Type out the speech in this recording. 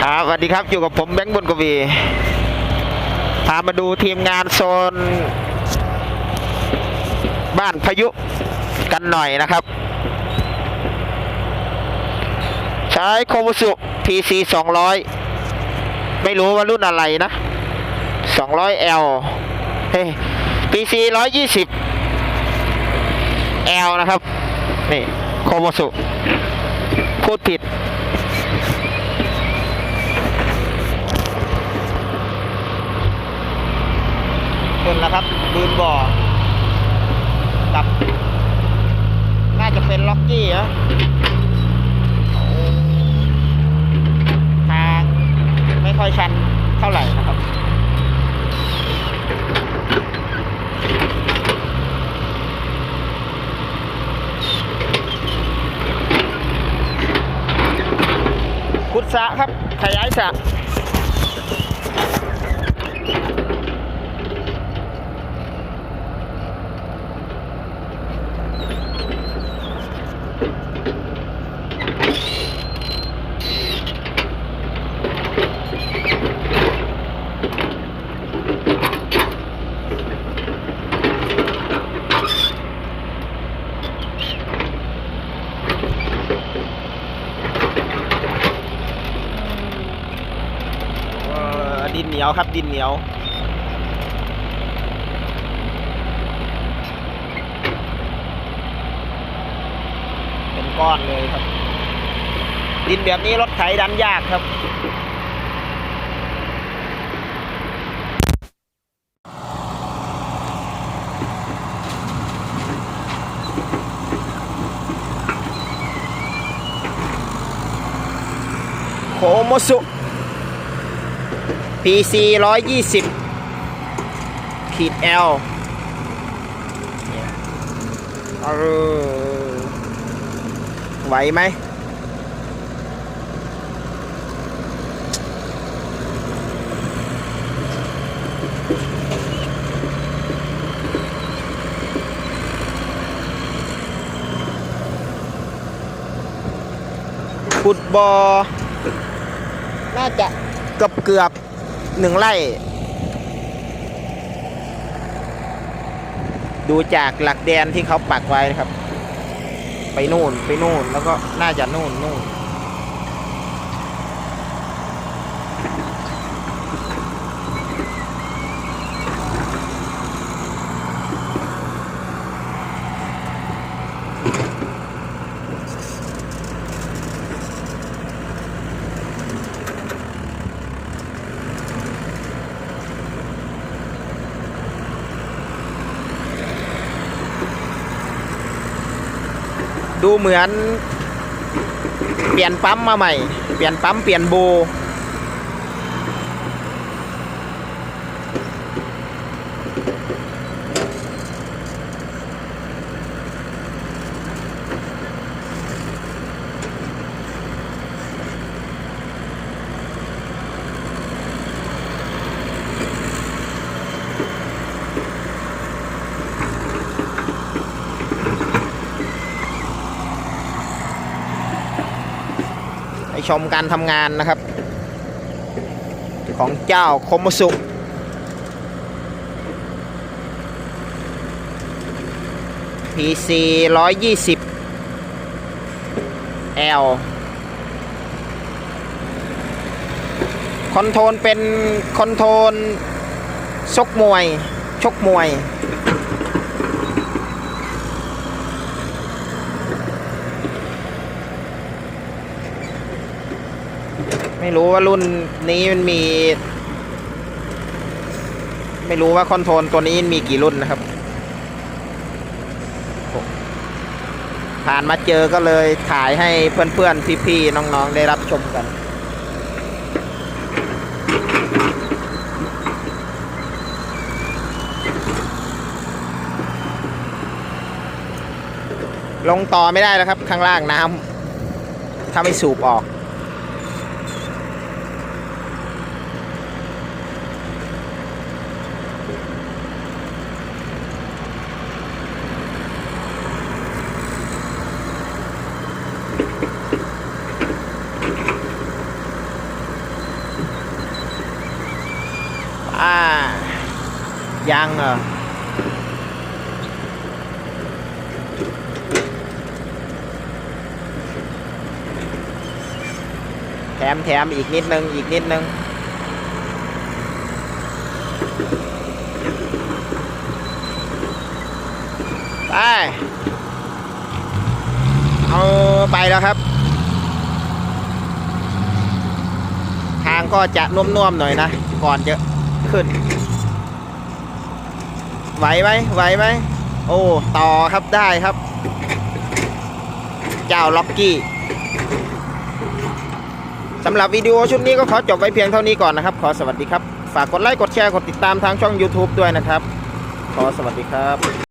ครับสวัสดีครับอยู่กับผมแบงค์บุญกวี พามาดูทีมงานโซน บ้านพายุกันหน่อยนะครับ ใช้โคมุสุ PC 200 ไม่รู้ว่ารุ่นอะไรนะ 200L เฮ้ย PC 120 L นะครับ นี่ โคมุสุ พูดผิด นแล้วครับบืนบ่อกับ น่าจะเป็นล็อกกี้อะทางไม่ค่อยชันเท่าไหร่นะครับขุดสะครับ ขยายสะ เอ่อ ดินเหนียวครับ ดินเหนียวเป็นก้อนเลยครับ ดินแบบนี้รถไถดันยากครับโคโมสุ PC ร้อยยี่สิบขีด L เออไหวไหมขุดบอ่อน่าจะเกือบเกือบ หนึ่งไร่ ดูจากหลักแดนที่เขาปักไว้นะครับ ไปนู่นไปนู่นแล้วก็น่าจะนู่นนู่น ดูเหมือน เปลี่ยนปั๊มมาใหม่ เปลี่ยนปั๊มเปลี่ยนโบ ชมการทำงานนะครับ ของเจ้าคมสุ PC 120 L คอนโทรลเป็นคอนโทรลชกมวย ชกมวย ไม่รู้ว่ารุ่นนี้มันมี ไม่รู้ว่าคอนโทรลตัวนี้มีกี่รุ่นนะครับ ผ่านมาเจอก็เลยถ่ายให้เพื่อนๆ พี่ๆ น้องๆ ได้รับชมกันลงต่อไม่ได้แล้วครับ ข้างล่างน้ำถ้าไม่สูบออก ค ยังเหรอแถมแถมอีกนิดนึง อีกนิดนึง ไป เอาไปแล้วครับ ทางก็จะนุ่มๆหน่อยนะ ก่อนจะขึ้น ไหวไหมไหวไหมโอ้ต่อครับได้ครับ เจ้าล็อกกี้สำหรับวิดีโอชุดนี้ก็ขอจบไว้เพียงเท่านี้ก่อนนะครับ ขอสวัสดีครับ ฝากกดไลค์กดแชร์กดติดตามทางช่อง YouTube ด้วยนะครับ ขอสวัสดีครับ